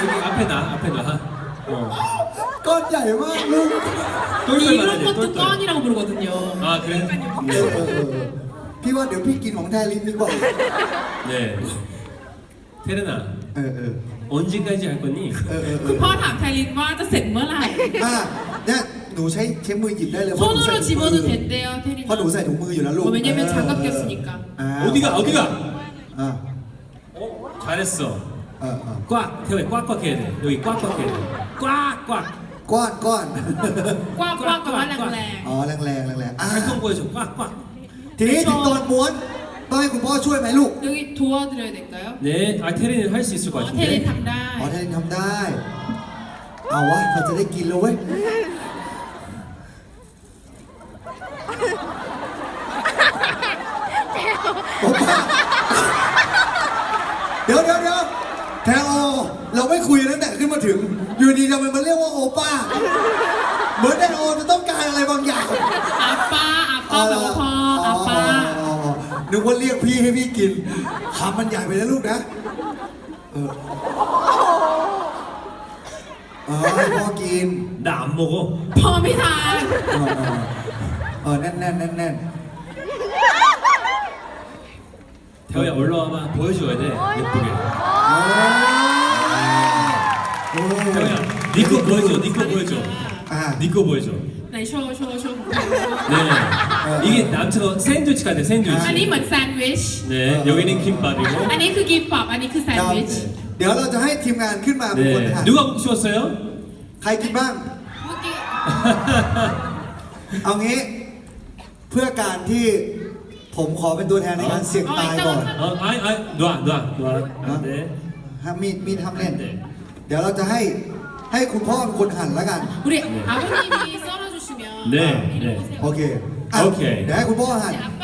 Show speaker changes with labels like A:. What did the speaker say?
A: 여기 앞에 나, 앞에 나. 어. ก้อนใหญ่มากลูก
B: 똘똘
C: 이런
B: 말하지,
C: 것도
B: 똘똘.
C: 뻔이라고 부르거든요.
B: 아, 그래?
A: เออเอ 네. อเออพี่ว่าเดี๋ยวพี่กินของแทลินดีกว่า
B: 네. 테레나,
A: เออเออ
B: 언제까지 할 거니?
A: เออเออเออ
C: คุณพ่อถามไทลินว่าจะเสร็จเมื่อไหร่
A: อ่ะเนี่ย หนูใช้ใช้มือหยิบได้เลยเพราะหนูใส่
C: 손으로
A: ถุงมือ
C: 집어도 된대요, 테리나.
A: เพราะหนูใส่ถุงมืออยู่แล้วลูก
C: 어, 왜냐면
A: เออ
C: 장갑 꼈으니까.
A: อ่า
B: 어디가 어디가?
A: อ่า
B: 어 잘했어
A: เออเออ
B: 꽉 태호야 꽉꽉 해야 돼 여기 꽉꽉 해야 돼 꽉꽉
A: ก้อนก้อน
C: กว้างกว้างกับว่าแรงแรง
A: อ๋อแรงแรงแรงแรงอ่ะ
B: 활동 보여줘 꽉꽉
A: ทีนี้ถึงตอนม้วนต้องให้คุณพ่อช่วยไหมลูก
C: 여기 도와드려야 될까요?
B: 네아 테레는 할 수 있을 것
C: 어,
B: 같은데
C: 테린 담당.
A: อ๋อแทลินทำได้ เอาวะเราจะได้กินแล้วเว้ย เดี๋ยวเดี๋ยวเดี๋ยวแทโอเราไม่คุยแล้วแต่ขึ้นมาถึง อยู่ดีทำไมมันเรียกว่าโอป้าเหมือนแทโอจะต้องการอะไรบางอย่าง
C: อาป้าอาป้าหลวงพ่
A: ออาป้านึกว่าเรียกพี่ให้พี่กินคำมันใหญ่ไปแล้วลูกนะเออพ่อกิน
B: ด่าหมู
C: พ่อไม่
A: ทาน เอออเแน่นแน่นแน่นแน่น
B: 태호야 올라와봐 보여줘야 돼 예쁘게
A: โอ้
B: 태호야 니거 보여줘 니거 보여줘
A: อ่า
B: 니거 보여줘
C: 네, 쇼, 쇼, 쇼.
B: 네 이게 남처럼 샌드위치 같아
C: อัน
B: 샌드위치
C: นี้เหมือนแซนด์วิช
B: 네 여기는 김밥이고
C: อันนี้คือกิมปับ อันนี้คือแซน
A: ครั
C: ด์
A: บ
C: วิช
A: เดี๋ยวเราจะให้ทีมงานขึ้นมาเป็นคน
B: 네
A: หั่น
B: 누가 국 씌웠어요?
A: ใครกินบ้าง
C: เมื่อกี้
A: เอางี้เพื่อการที่ ผมขอเป็นตัวแทนในการเสี่ยงตายก่อน
B: 어, 아이 아이 놔 놔, 놔. 네.
A: ฮะมีดมีดทำเล่น
B: 네.
A: เดี๋ยวเราจะให้ให้คุณพ่อเป็นคนหั่นแล้วกัน
C: 우리 아버님이 썰어주시면
B: 네,
C: 이리
B: 네.
C: 오세요.
A: โอเคอ่ะ
B: โอเค
A: เดี๋ยวให้คุณพ่อหั่น
C: 이제 아빠